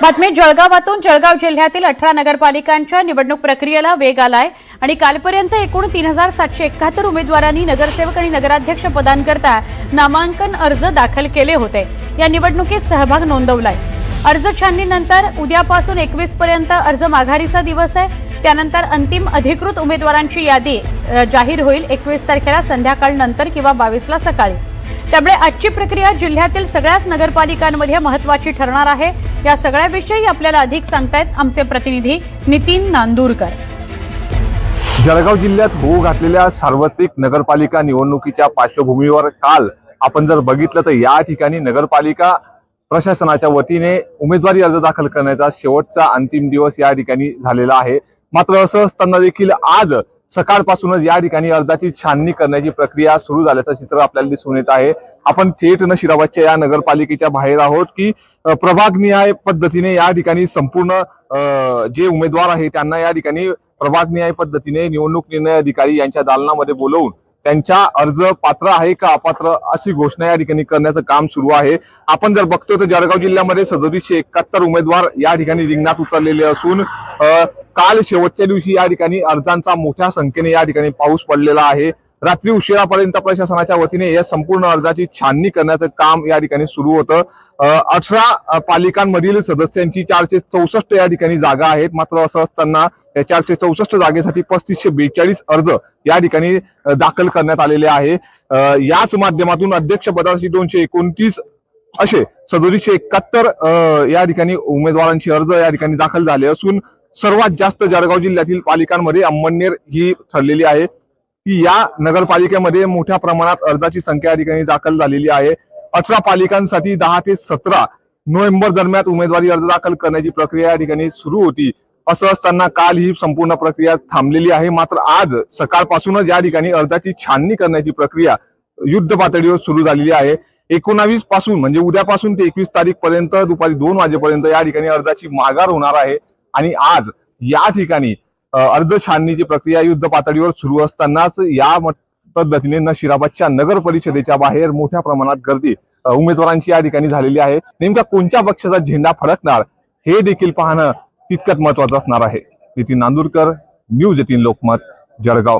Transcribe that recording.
बातमी जळगावातून जळगाव जिल्ह्यातील अठरा नगरपालिकांच्या निवडणूक प्रक्रियेला वेग आलाय आणि कालपर्यंत एकूण तीन हजार सातशे एकाहत्तर उमेदवारांनी नगरसेवक आणि नगराध्यक्ष पदांकरता नामांकन अर्ज दाखल केले होते. या निवडणुकीत सहभाग नोंदवलाय. अर्ज छाननीनंतर उद्यापासून एकवीस पर्यंत अर्ज माघारीचा दिवस आहे. त्यानंतर अंतिम अधिकृत उमेदवारांची यादी जाहीर होईल एकवीस तारखेला संध्याकाळ नंतर किंवा बावीसला सकाळी. त्यामुळे आजची प्रक्रिया जिल्ह्यातील सगळ्याच नगरपालिकांमध्ये महत्वाची ठरणार आहे. या सगळ्याविषयी आपल्याला अधिक सांगतायत आमचे प्रतिनिधी नितीन नांदूरकर. जळगाव जिल्ह्यात होऊ घातलेल्या सार्वत्रिक नगरपालिका निवडणुकीच्या पार्श्वभूमीवर काल आपण जर बघितलं तर या ठिकाणी नगरपालिका प्रशासनाच्या वतीने उमेदवारी अर्ज दाखल करण्याचा शेवटचा अंतिम दिवस या ठिकाणी झालेला आहे. मात्र असं असताना देखील आज सकाळपासूनच या ठिकाणी अर्जाची छाननी करण्याची प्रक्रिया सुरू झाल्याचं चित्र आपल्याला दिसून येत आहे. आपण थेट नशिराबादच्या या नगरपालिकेच्या बाहेर आहोत की प्रभागनिहाय पद्धतीने या ठिकाणी संपूर्ण जे उमेदवार आहे त्यांना या ठिकाणी प्रभागनिहाय पद्धतीने निवडणूक निर्णय अधिकारी यांच्या दालनामध्ये बोलवून त्यांच्या अर्ज पात्र आहे का अपात्र अशी घोषणा या ठिकाणी करण्याचं काम सुरू आहे. आपण जर बघतो तर जळगाव जिल्ह्यामध्ये सदोतीसशे एकाहत्तर उमेदवार या ठिकाणी रिंगणात उतरलेले असून काल शेवटच्या दिवशी या ठिकाणी अर्जांचा मोठ्या संख्येने या ठिकाणी पाऊस पडलेला आहे. रात्री उशिरापर्यंत प्रशासनाच्या वतीने या संपूर्ण अर्जाची छाननी करण्याचं काम या ठिकाणी सुरू होतं. अठरा पालिकांमधील सदस्यांची चारशे चौसष्ट या ठिकाणी जागा आहेत. मात्र असं असताना या चारशे चौसष्ट जागेसाठी पस्तीसशे बेचाळीस अर्ज या ठिकाणी दाखल करण्यात आलेले आहे. याच माध्यमातून अध्यक्षपदासाठी दोनशे एकोणतीस असे सदोतीसशे एकाहत्तर या ठिकाणी उमेदवारांची अर्ज या ठिकाणी दाखल झाले असून सर्वात जास्त जळगाव जिल्ह्यातील पालिकांमध्ये अंमळनेर ही ठरलेली आहे. की या नगरपालिकेमध्ये मोठ्या प्रमाणात अर्जाची संख्या या ठिकाणी दाखल झालेली आहे. अठरा पालिकांसाठी दहा ते सतरा नोव्हेंबर दरम्यान उमेदवारी अर्ज दाखल करण्याची प्रक्रिया या ठिकाणी सुरू होती. असं असताना काल ही संपूर्ण प्रक्रिया थांबलेली आहे. मात्र आज सकाळपासूनच या ठिकाणी अर्जाची छाननी करण्याची प्रक्रिया युद्ध पातळीवर सुरू झालेली आहे. एकोणावीसपासून म्हणजे उद्यापासून ते एकवीस तारीख पर्यंत दुपारी दोन वाजेपर्यंत या ठिकाणी अर्जाची माघार होणार आहे. आणि आज या ठिकाणी अ, अर्ज छाननीची प्रक्रिया युद्ध पातळीवर सुरू असतानाच या पद्धतीने नशिराबादच्या नगर परिषदेच्या बाहेर मोठ्या प्रमाणात गर्दी उमेदवारांची या ठिकाणी झालेली आहे. नेमका कोणत्या पक्षाचा झेंडा फडकणार हे देखील पाहणं तितकंच महत्वाचं असणार आहे. Nitin Nandurkar news eighteen Lokmat Jalgaon.